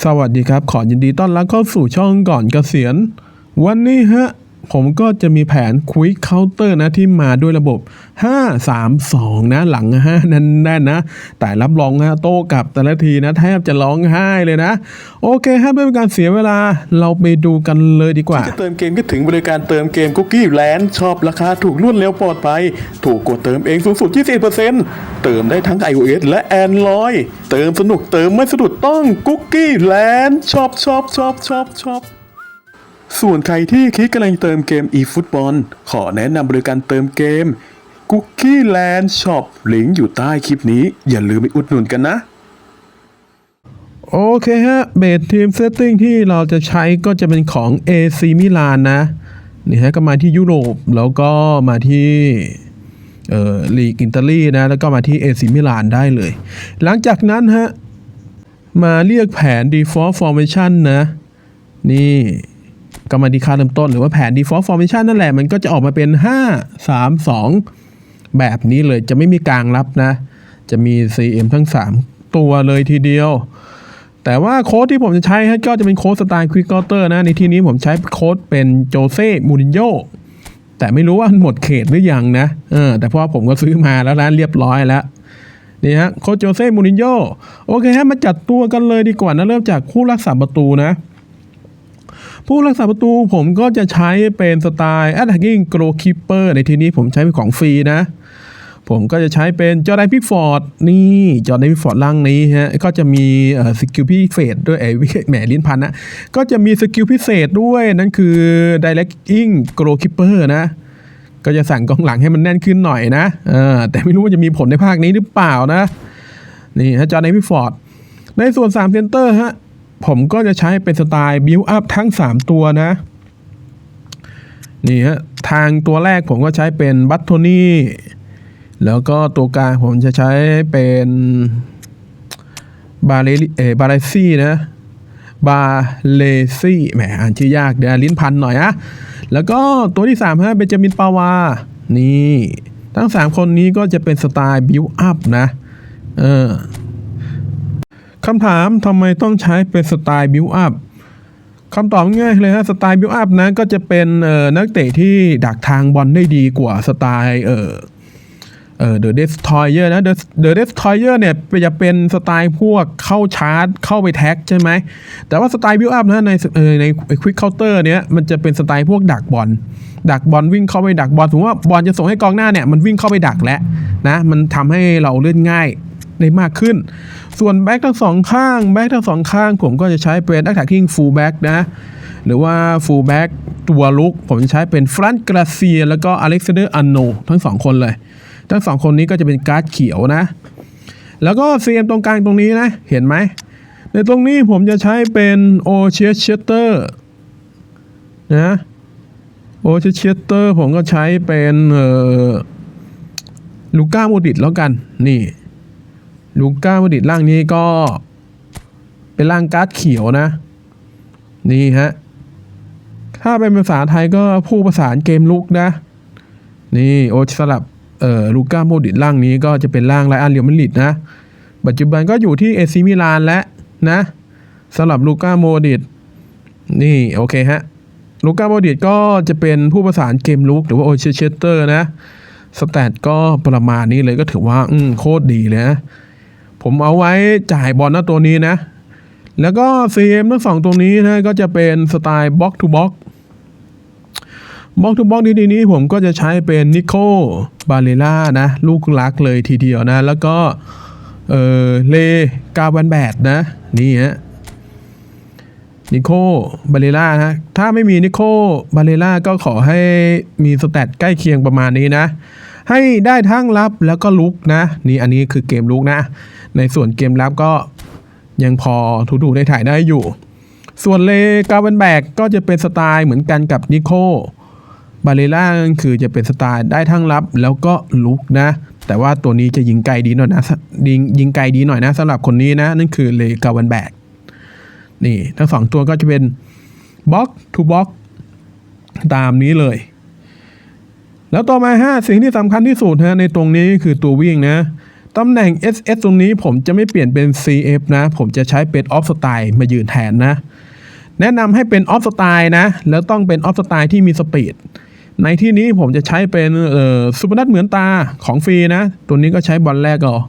สวัสดีครับ ขอยินดีต้อนรับเข้าสู่ช่องก่อนเกษียณ วันนี้ฮะ ผมก็จะมีแผน Quick Counter นะที่มาด้วยระบบ 5 3 2 นะหลังฮะนั่นแน่นนะ แต่รับรองนะโต้กลับแต่ละทีนะ แทบจะร้องไห้เลยนะ โอเคฮะไม่เป็นการเสียเวลาเราไปดูกันเลยดีกว่า จะเติมเกมก็ถึงบริการเติมเกมคุกกี้แลนด์ชอบราคาถูกรวดเร็วปลอดภัย ถูกกดเติมเองสูงสุด 20%เติมได้ทั้ง iOS และ Android เติมสนุกเติมไม่สะดุดต้องคุกกี้แลนด์ชอบชอบชอบชอบชอบ ส่วนใครที่คิดกำลังเติมเกม eFootball ขอแนะนำบริการเติมเกม Cookie Land Shop ลิงก์อยู่ใต้คลิปนี้ อย่าลืมไปอุดหนุนกันนะ โอเคฮะ เบสทีมเซตติ้งที่เราจะใช้ก็จะเป็นของ AC มิลานนะ นี่ฮะก็มาที่ยุโรปแล้วก็มาที่เอ่อลีกอิตาลีนะ แล้วก็มาที่ AC มิลานได้เลย หลังจากนั้นฮะ มาเรียกแผน default formation นะ นี่ ก็มาที่ค่าเริ่มต้นหรือว่าแผน default formation นั่นแหละ มันก็จะออกมาเป็น 5 3 2 แบบนี้เลยจะไม่มีกลางรับนะ จะมี CM ทั้ง 3 ตัวเลยทีเดียว แต่ว่าโค้ดที่ผมจะใช้ฮะก็จะเป็นโค้ดสไตล์ควิกเกอร์เตอร์นะ ในที่นี้ผมใช้โค้ดเป็นโจเซ่มูรินโญ่แต่ไม่รู้ว่าหมดเขตหรือยังนะเออแต่เพราะว่าผมก็ซื้อมาแล้วร้านเรียบร้อยแล้วนี่ฮะโค้ชโจเซ่มูรินโญ่โอเคฮะมาจัดตัวกันเลยดีกว่านะเริ่มจากผู้รักษาประตูนะ ผู้รักษาประตูผมก็จะใช้เป็นสไตล์ attacking goalkeeper ในที่นี้ผมใช้เป็นของฟรีนะ ผมก็จะใช้เป็นจอร์แดนพิกฟอร์ดนี่จอร์แดนพิกฟอร์ดล่างนี้ฮะก็จะมีสกิลพิเศษด้วยไอ้แหมลิ้นพันนะก็จะมีสกิลพิเศษด้วยนั่นคือ directing goalkeeper นะก็จะสั่งกองหลังให้มันแน่นขึ้นหน่อยนะเออแต่ไม่รู้ว่าจะมีผลในภาคนี้หรือเปล่านะ นี่ฮะจอห์นเอมิฟอร์ด ในส่วน3เซนเตอร์ฮะ ผมก็จะใช้เป็นสไตล์บิวอัพทั้ง 3 ตัวนะ นี่ฮะ ทางตัวแรกผมก็ใช้เป็นบัตโทนี่แล้วก็ตัวกลางผมจะใช้เป็นบาเลเอบาเลซี่นะบาเลซี่แหมอ่านชื่อยากเดี๋ยวลิ้นพันหน่อยนะแล้วก็ตัวที่3ฮะเบนจามินปาวา นี่ ทั้ง 3 คนนี้ก็จะเป็นสไตล์บิวอัพนะ เออ คำถามทำไมต้องใช้เป็นสไตล์บิวอัพคำตอบง่ายเลยฮะสไตล์บิวอัพนะก็จะเป็นนักเตะที่ดักทางบอลได้ดีกว่าสไตล์เออเออเดอะเดสทอยเออร์นะเดอะเดเดสทอยเออร์เนี่ยจะเป็นสไตล์พวกเข้าชาร์จ เข้าไปแท็กใช่ไหม แต่ว่าสไตล์บิวอัพนะในเออในควิกเคาน์เตอร์เนี้ยมันจะเป็นสไตล์พวกดักบอลดักบอลวิ่งเข้าไปดักบอลถือว่าบอลจะส่งให้กองหน้าเนี่ยมันวิ่งเข้าไปดักแล้วนะมันทำให้เราเล่นง่ายได้มากขึ้น ส่วนแบ็กทั้งสองข้างแบ็กทั้งสองข้าง ผมก็จะใช้เป็น attacking full back นะหรือว่า full back ตัวลุกผมจะใช้เป็นฟรันกราเซีย แล้วก็อเล็กซานเดอร์อันโนทั้งสองคนเลย ทั้งสองคนนี้ก็จะเป็นการ์ดเขียวนะ แล้วก็ CM ตรงกลางตรงนี้นะ เห็นไหม ในตรงนี้ผมจะใช้เป็นโอเชสเชเตอร์นะโอเชสเชเตอร์ผมก็ใช้เป็นลูก้าโมดิตแล้วกันนี่ ลูก้าโมดิตร่างนี้ก็ เป็นร่างการ์ดเขียวนะ นี่ฮะ ถ้าเป็นภาษาไทยก็ผู้ประสานเกมลุกนะ นี่โอสลับเอ่อลูก้าโมดิตร่างนี้ก็จะเป็นร่างไลอันเรียวมิลิตนะ ปัจจุบันก็อยู่ที่เอซิมิลานแล้วนะสำหรับลูก้าโมดิตนี่โอเคฮะลูก้าโมดิตก็จะเป็นผู้ประสานเกมลุกหรือว่าโอเชเชเตอร์นะสแตทก็ประมาณนี้เลยก็ถือว่า อืม โคตรดีเลยนะ ผมเอาไว้จ่ายบอลนะตัวนี้นะ แล้วก็ CM ทั้งสองตรงนี้นะก็จะเป็นสไตล์บ็อกทูบ็อกบ็อกทูบ็อกดีๆนี้ผมก็จะใช้เป็นนิโคบาเลล่านะ ลูกรักเลยทีเดียวนะ แล้วก็ เออเลกาวันแบดนะ นี่ฮะนิโคบาเลล่าฮะถ้าไม่มีนิโคบาเลล่าก็ขอให้มีสแตทใกล้เคียงประมาณนี้นะ ให้ได้ทั้งรับแล้วก็ลุกนะ นี่อันนี้คือเกมลุกนะ ในส่วนเกมรับก็ยังพอถูๆได้ถ่ายได้อยู่ ส่วนเลกาเวนแบกก็จะเป็นสไตล์เหมือนกันกับนิโคบาเลล่าคือจะเป็นสไตล์ได้ทั้งรับแล้วก็ลุกนะ แต่ว่าตัวนี้จะยิงไกลดีหน่อยนะยิงยิงไกลดีหน่อยนะสำหรับคนนี้นะ นั่นคือเลกาเวนแบกนี่ทั้งสองตัวก็จะเป็นบล็อกทูบล็อกตามนี้เลย แล้วต่อมาฮะสิ่งที่สำคัญที่สุดฮะในตรงนี้คือตัววิ่งนะตำแหน่ง SS ตรงนี้ผมจะไม่เปลี่ยนเป็น CF นะ ผมจะใช้เป็น Off Style มายืนแทนนะ แนะนำให้เป็น Off Style นะ แล้วต้องเป็น Off Style ที่มีสปีด ในที่นี้ผมจะใช้เป็นซูเอ่อสุพนัทเหมือนตาของฟรีนะ ตัวนี้ก็ใช้บอลแรกก่อน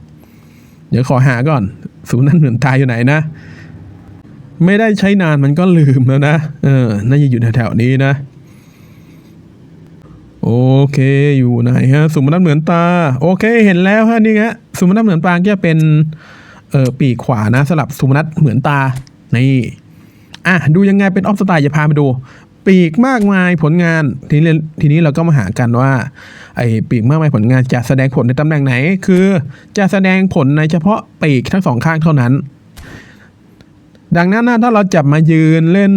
เดี๋ยวขอหาก่อนสุพนัทเหมือนตาอยู่ไหนนะ ไม่ได้ใช้นานมันก็ลืมแล้วนะ เออ น่าจะอยู่แถวๆนี้นะ โอเคอยู่ไหนฮะสุมนัทเหมือนตา โอเคเห็นแล้วฮะนี่ฮะสุมนัทเหมือนตาจะเป็นเออปีกขวานะสลับสุมนัทเหมือนตานี่อะดูยังไงเป็นออฟสไตล์จะพาไปดูปีกมากมายผลงานทีนี้ทีนี้เราก็มาหากันว่าไอ้ปีกมากมายผลงานจะแสดงผลในตำแหน่งไหน คือจะแสดงผลในเฉพาะปีกทั้งสองข้างเท่านั้น ดังนั้นถ้าเราจับมายืนเล่น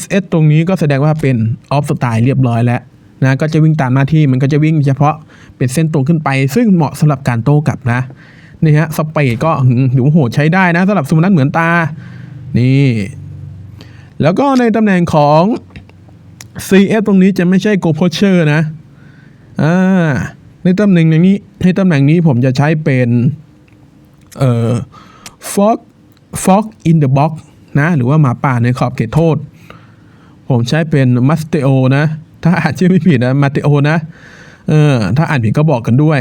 SS ตรงนี้ก็แสดงว่าเป็นออฟสไตล์เรียบร้อยแล้ว นะก็จะวิ่งตามหน้าที่มันก็จะวิ่งเฉพาะเป็นเส้นตรงขึ้นไป ซึ่งเหมาะสำหรับการโต้กลับนะนี่ฮะสเปดก็หืมหูโหดใช้ได้นะสำหรับสุนัขเหมือนตานี่แล้วก็ในตำแหน่งของ CF ตรงนี้จะไม่ใช่โกโพเชอร์นะอ่าในตำแหน่งอย่างนี้ในตำแหน่งนี้ผมจะใช้เป็นเอ่อ Fox Fox in the box นะหรือว่าหมาป่าในขอบเขตโทษ ผมใช้เป็นมัสเตโอนะ ถ้าอ่านชื่อไม่ผิดนะมาเตโอนะ เออ ถ้าอ่านผิดก็บอกกันด้วย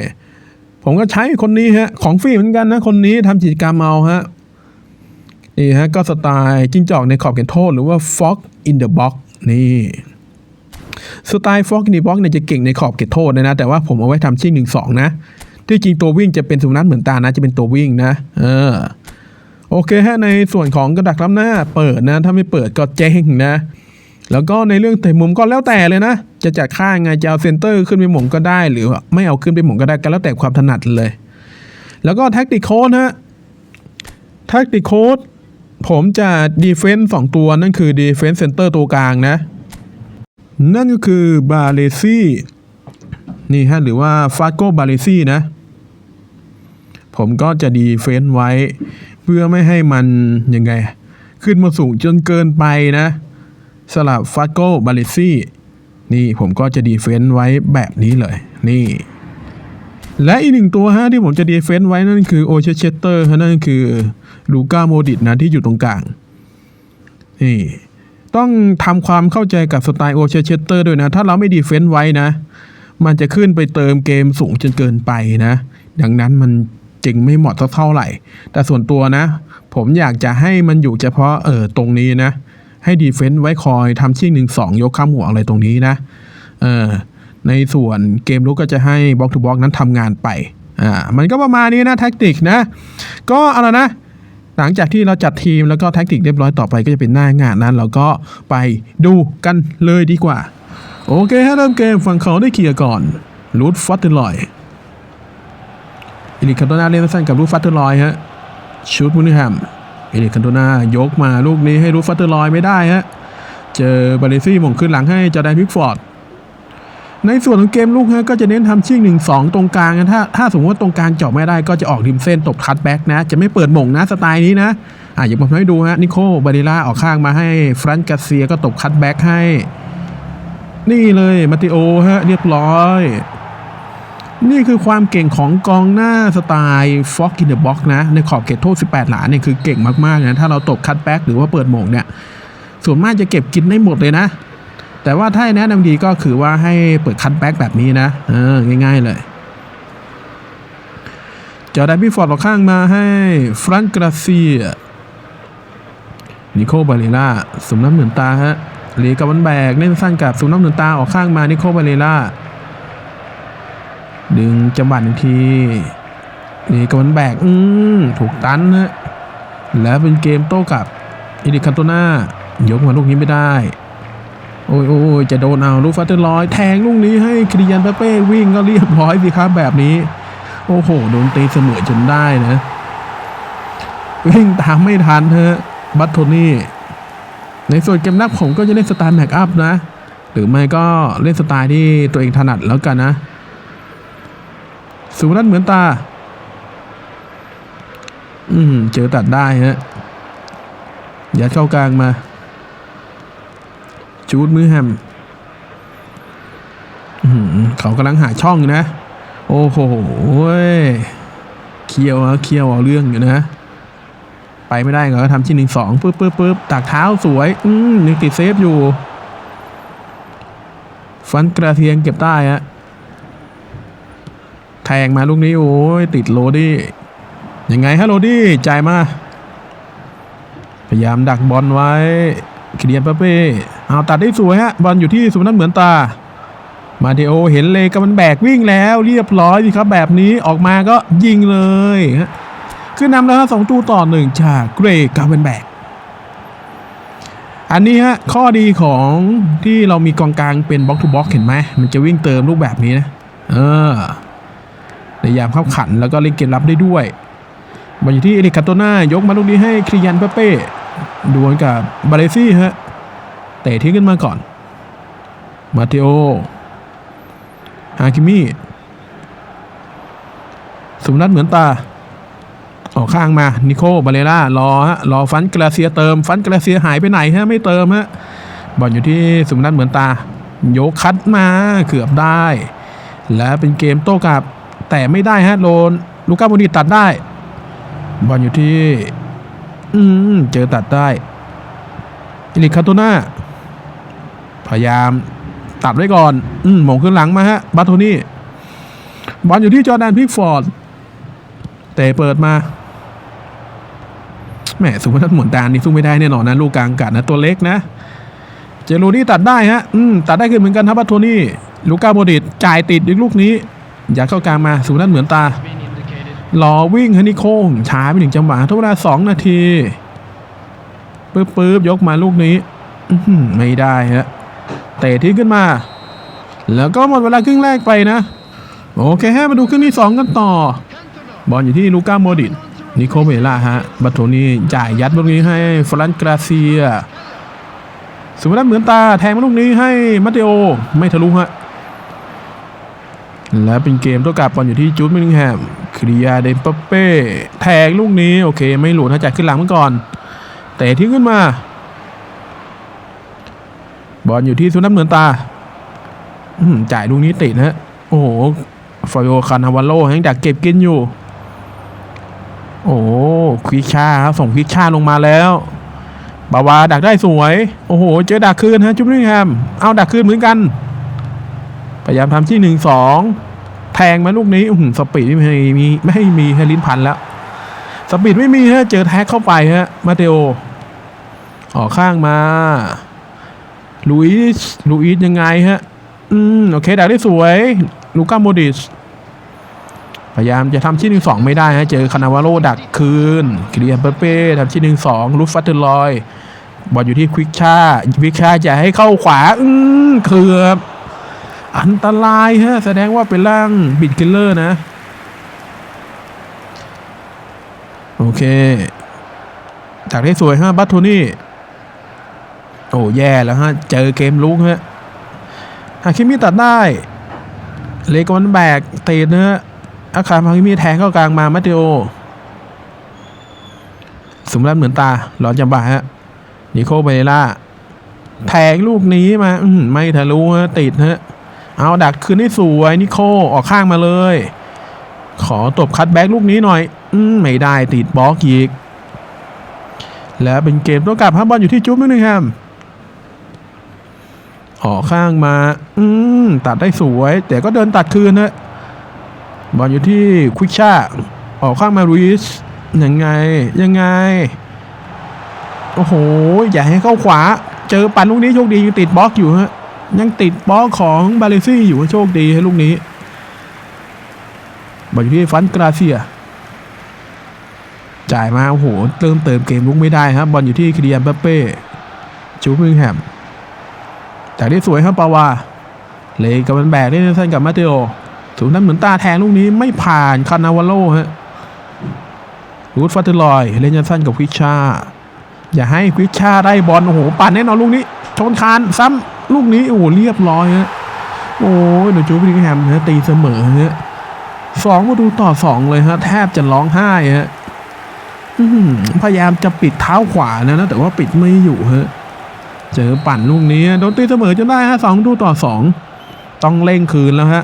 ผมก็ใช้คนนี้ฮะ ของฟรีเหมือนกันนะ คนนี้ทำกิจกรรมเอาฮะ นี่ฮะ ก็สไตล์จิ้งจอกในขอบเขตโทษ หรือว่า Fox in the box นี่สไตล์ Fox in the box เนี่ยจะเก่งในขอบเขตโทษนะ แต่ว่าผมเอาไว้ทำชิ่งหนึ่งสองนะ ที่จริงตัววิ่งจะเป็นสุนัขเหมือนตานะ จะเป็นตัววิ่งนะ เออ โอเคฮะในส่วนของกระดักล้ำหน้าเปิดนะ ถ้าไม่เปิดก็เจ๊งนะ แล้วก็ในเรื่องเตะมุมก็แล้วแต่เลยนะ จะจัดค่างไงจะเอาเซนเตอร์ขึ้นไปหม่งก็ได้ หรือไม่เอาขึ้นไปหม่งก็ได้ก็แล้วแต่ความถนัดเลย แล้วก็แท็กติคโค้ดฮะแท็กติคโค้ดผมจะดีเฟนส์สองตัวนั่นคือดีเฟนส์เซนเตอร์ตัวกลางนะ นั่นก็คือบาเลซี่นี่ฮะหรือว่าฟาโกบาเลซี่นะ ผมก็จะดีเฟนส์ไว้ เพื่อไม่ให้มันยังไง ขึ้นมาสูงจนเกินไปนะ สลับฟาโกบาเลซี่นี่ผมก็จะดีเฟนส์ไว้แบบนี้เลย นี่ และอีกหนึ่งตัวฮะที่ผมจะดีเฟนส์ไว้นั่นคือโอเชเชเตอร์ฮะนั่นคือลูก้าโมดิตนะที่อยู่ตรงกลาง นี่ต้องทำความเข้าใจกับสไตล์โอเชเชเตอร์ด้วยนะ ถ้าเราไม่ดีเฟนส์ไว้นะ มันจะขึ้นไปเติมเกมสูงจนเกินไปนะ ดังนั้นมันจึงไม่เหมาะสักเท่าไหร่ แต่ส่วนตัวนะ ผมอยากจะให้มันอยู่เฉพาะเออตรงนี้นะ ให้ดีเฟนส์ไว้คอยทำชิ่งหนึ่งสองยกข้ามหัวอะไรตรงนี้นะเออในส่วนเกมลุกก็จะให้บล็อกทูบล็อกนั้นทำงานไปอ่ามันก็ประมาณนี้นะแท็กติกนะ ก็อาละนะ หลังจากที่เราจัดทีมแล้วก็แท็กติกเรียบร้อยต่อไปก็จะเป็นหน้างานนั้น เราก็ไปดูกันเลยดีกว่า โอเคฮะเริ่มเกมฝั่งเขาได้เคลียร์ก่อนรูทฟัตเตอร์ลอยอิลิคันโตนาเล่นสั้นกับรูทฟัตเตอร์ลอยฮะชูดมุนิแฮม อิลิคันโตนายกมาลูกนี้ให้รูฟัตเตอร์ลอยไม่ได้ฮะ เจอบาเลซี่มงขึ้นหลังให้จอแดนพิกฟอร์ด ในส่วนของเกมลูกฮะก็จะเน้นทำชิ่งหนึ่งสองตรงกลางนะถ้าถ้าสมมติว่าตรงกลางเจาะไม่ได้ก็จะออกริมเส้นตบคัตแบ็กนะ จะไม่เปิดหม่งนะสไตล์นี้นะ อะอย่างผมให้ดูฮะนิโคบาริล่าออกข้างมาให้ฟรันกาเซียก็ตบคัตแบ็กให้ นี่เลยมาติโอฮะเรียบร้อย นี่คือความเก่งของกองหน้าสไตล์ฟ็อกกินเดอะบ็อกนะ ในขอบเขตโทษ 18 หลาเนี่ยคือเก่งมากๆนะ ถ้าเราตบคัตแบ็กหรือว่าเปิดหม่งเนี่ย ส่วนมากจะเก็บกินได้หมดเลยนะ แต่ว่าถ้าแนะนำดีก็คือว่าให้เปิดคัตแบ็กแบบนี้นะเออง่าย ๆ เลยจอแดนบิฟอร์ดออกข้างมาให้ฟรังกราเซียนิโคบาเลล่าสมน้ำเหมือนตาฮะเลกับวันแบกเล่นสั้นกับสมน้ำเหมือนตาออกข้างมานิโคบาเลล่า ดึงจังหวะหนึ่งทีเลกับวันแบก อืมถูกตันฮะแล้วเป็นเกมโต้กลับอิดิคันโตนายกมาลูกนี้ไม่ได้ โอ้ยโอ้ยจะโดนเอาลูกฟัตเตอร์ลอย แทงลูกนี้ให้คริยันเปเป้วิ่งก็เรียบร้อยสิครับแบบนี้ โอ้โห โดนตีเสมอจนได้นะ วิ่งตามไม่ทันเธอะบัตโทนี่ ในส่วนเกมนักผมก็จะเล่นสไตล์แม็กอัพนะ หรือไม่ก็เล่นสไตล์ที่ตัวเองถนัดแล้วกันนะ สุนัทเหมือนตา อืม เจอตัดได้ฮะ ยัดเข้ากลางมา จูดมือแฮมอื้อหือเขากำลังหาช่องนะ โอ้โหเว้ยคี่ยวฮะเคียวเอาเรื่องอยู่นะ ไปไม่ได้ก็ทำที่หนึ่งสองปึ๊บปึ๊บปึ๊บตักเท้าสวย อืมยังติดเซฟอยู่ ฟันกระเทียงเก็บได้ฮะ แทงมาลูกนี้โอ้ยติดโรดี้ยังไงฮะโรดี้จ่ายมา พยายามดักบอลไว้คิเดียนเปเป้เอาตัดได้สวยฮะบอลอยู่ที่สุนัขเหมือนตา มาเดโอเห็นเลยก็มันแบกวิ่งแล้ว เรียบร้อยสิครับแบบนี้ออกมาก็ยิงเลยฮะคือนำแล้วฮะสองตูต่อหนึ่งจากเกรกกาเวนแบกอันนี้ฮะข้อดีของที่เรามีกองกลางเป็นบล็อกทูบล็อกเห็นไหมมันจะวิ่งเติมรูปแบบนี้นะ เออ ในยามเข้าขันแล้วก็เล่นเกมรับได้ด้วยบอลอยู่ที่เอริกคาโตน่ายกมาลูกนี้ให้คริยันเปเป้ดวลกับบาเลซี่ฮะเตะทิ้งขึ้นมาก่อน มาเตโอฮาคิมิสุนัทเหมือนตา ออกข้างมา นิโคบาเลล่ารอฮะรอฟันกราเซียเติม ฟันกราเซียหายไปไหนฮะ ไม่เติมฮะบอลอยู่ที่สุนัทเหมือนตา โยกคัดมาเกือบได้ และเป็นเกมโต้กลับ แต่ไม่ได้ฮะโดนลูก้าโมดิตัดได้ บอลอยู่ที่ อืมเจอตัดได้อิลิคาโตนาพยายามตัดไว้ก่อน อืมหมงขึ้นหลังมาฮะบาโทนี่บอลอยู่ที่จอแดนพิกฟอร์ดเตะเปิดมาแหมสุภาพหมุนตานี่สู้ไม่ได้แน่นอนนะ ลูกกลางกาศนะ ตัวเล็กนะ เจโรนี่ตัดได้ฮะ อืม ตัดได้ขึ้นเหมือนกันครับบาโทนี่ ลูก้าโบดิตจ่ายติดอีกลูกนี้ ยากเข้ากลางมาสุภาพเหมือนตา been indicated. รอวิ่งฮะนิโคงช้าไปหนึ่งจังหวะทุกเวลาสองนาทีปึ๊บปึ๊บยกมาลูกนี้ไม่ได้ฮะเตะทิ้งขึ้นมา แล้วก็หมดเวลาครึ่งแรกไปนะ โอเคฮะมาดูครึ่งที่สองกันต่อ บอลอยู่ที่ลูก้าโมดิตนิโคเมล่าฮะบัตโทนี่จ่ายยัดลูกนี้ให้ฟรันกราเซียสุวรรณเหมือนตาแทงมาลูกนี้ให้มาเตโอไม่ทะลุฮะ และเป็นเกมตัวกลับบอลอยู่ที่จูดมิลลิงแฮมคริยาเดมปเป้ แทงลูกนี้ โอเค ไม่หลุดถ้าจัดขึ้นหลังเมันก่อน แต่ทิ้งขึ้นมา บอลอยู่ที่สุนัขเหมือนตาจ่ายลูกนี้ติดนะโอ้โหฟอยโอคานาวาโลยังดักเก็บกินอยู่ โอ้ควิชาครับส่งควิชาลงมาแล้วบาวาดักได้สวย โอ้โห เจอดักคืนฮะจูดมิลลิงแฮมเอาดักคืนเหมือนกัน พยายามทำที่หนึ่งสอง แทงมาลูกนี้อื้อหือสปีดไม่มีไม่มีให้ลิ้นพันแล้วสปีดไม่มีฮะเจอแท็กเข้าไปฮะมาเตโอออกข้างมาลุยสลุยสยังไงฮะ อืมโอเคดักได้สวย ลูก้าโมดิชพยายามจะทำที่หนึ่งสองไม่ได้ฮะเจอคานาวาโลดักคืนคริเอนเปเป้ทำที่หนึ่งสองลูฟฟัตเตอร์ลอยบอลอยู่ที่ควิกชาควิกชาจะให้เข้าขวา อืมเกือบ อันตรายฮะแสดงว่าเป็นร่างบิดคิลเลอร์นะ โอเค จากได้สวยฮะบัตโทนี่ โอ้แย่แล้วฮะ เจอเกมลุกฮะฮาคิมิตัดได้ เลกอนแบกเตะนะฮะอาคารฮาคิมิแทงเข้ากลางมามาเตโอสมรันเหมือนตาหลอนจำบะฮะ นิโคเบล่า แทงลูกนี้มาอืไม่ทะลุฮะ ติดฮะ เอาดักคืนให้สวยนิโคออกข้างมาเลย ขอตบคัดแบ็กลูกนี้หน่อย อืมไม่ได้ติดบล็อกอีก แล้วเป็นเกมตัวกลับฮะบอลอยู่ที่จุ๊บนิดนึงครับออกข้างมา อืมตัดได้สวย แต่ก็เดินตัดคืนฮะบอลอยู่ที่ควิกชาออกข้างมารุยส์ยังไงยังไง โอ้โห อย่าให้เข้าขวา เจอปันลูกนี้โชคดียังติดบล็อกอยู่ฮะ ยังติดบล็อกของบาเลซี่อยู่โชคดีให้ลูกนี้บอลอยู่ที่ฟันกราเซีย จ่ายมาโอ้โหเติมเติมเกมลุกไม่ได้ครับบอลอยู่ที่คิริยันเปเป้จูมิงแฮมแต่ได้สวยครับปาวาเลยกับมันแบกได้สั้นกับมาเตโอสูงนั้นเหมือนตาแทงลูกนี้ไม่ผ่านคานาวาโลฮะรูดฟัตเตอร์ลอย เล่นยันสั้นกับควิชชา อย่าให้ควิชชาได้บอลโอ้โหปั่นแน่นอนลูกนี้ ชนคานซ้ำ ลูกนี้โอ้โหเรียบร้อยฮะโอ้ยเดี๋ยวจูบิงแฮมฮะตีเสมอฮะสองประตูต่อสองเลยฮะแทบจะร้องไห้ฮะพยายามจะปิดเท้าขวานะนะแต่ว่าปิดไม่อยู่ฮะเจอปั่นลูกนี้โดนตีเสมอจนได้ฮะสองดูต่อสองต้องเร่งคืนแล้วฮะ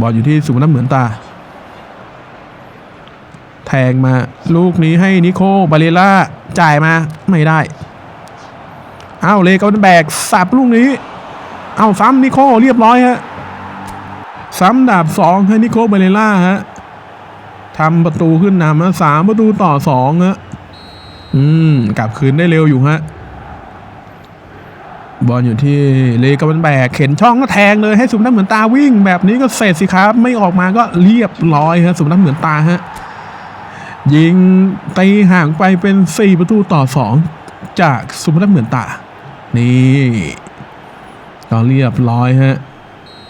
บอลอยู่ที่สุวรรณเหมือนตา แทงมาลูกนี้ให้นิโคบาเลล่าจ่ายมาไม่ได้ อาเลกอนแบกสับลูกนี้เอาซ้ำนิโคเรียบร้อยฮะซ้ำดาบสองให้นิโคเบเลล่าฮะทำประตูขึ้นนำนะสามประตูต่อสองฮะอืมกลับคืนได้เร็วอยู่ฮะบอลอยู่ที่เลกอนแบกเข็นช่องก็แทงเลยให้สุมน้ำเหมือนตาวิ่ง แบบนี้ก็เสร็จสิครับ ไม่ออกมาก็เรียบร้อยฮะสุมน้ำเหมือนตาฮะยิงตีห่างไปเป็น 4 ประตูต่อ 2 จากสุนัทเหมือนตา นี่ก็เรียบร้อยฮะ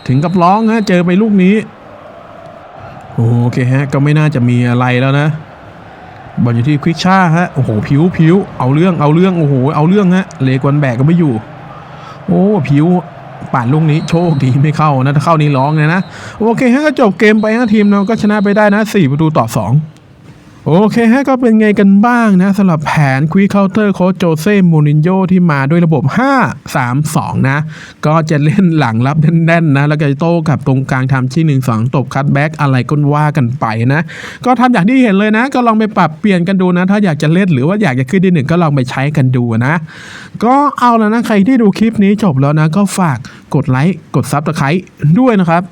ถึงกับร้องฮะ เจอไปลูกนี้ โอเคฮะ ก็ไม่น่าจะมีอะไรแล้วนะบอลอยู่ที่ควิกช่าฮะ โอ้โห ผิวผิวเอาเรื่อง เอาเรื่อง โอ้โห เอาเรื่องฮะ เลกวนแบกก็ไม่อยู่ โอ้ ผิวป่านลูกนี้โชคดีไม่เข้านะ ถ้าเข้านี่ร้องเลยนะ โอเคฮะ ก็จบเกมไปฮะทีมเราก็ชนะไปได้นะ 4 ประตูต่อ 2 โอเคฮะก็เป็นไงกันบ้างนะสำหรับแผนควีเคาน์เตอร์โค้ชโจเซ่มูรินโญ่ที่มาด้วยระบบ 5 3 2 นะ ก็จะเล่นหลังรับแน่นๆนะ แล้วก็จะโต้กับตรงกลางทำที่1 2 ตบคัตแบ็กอะไรก็ว่ากันไปนะ ก็ทำอย่างที่เห็นเลยนะ ก็ลองไปปรับเปลี่ยนกันดูนะ ถ้าอยากจะเล่นหรือว่าอยากจะขึ้นที่หนึ่งก็ลองไปใช้กันดูนะ ก็เอาแล้วนะใครที่ดูคลิปนี้จบแล้วนะ ก็ฝากกดไลค์กดซับสไครต์ด้วยนะครับ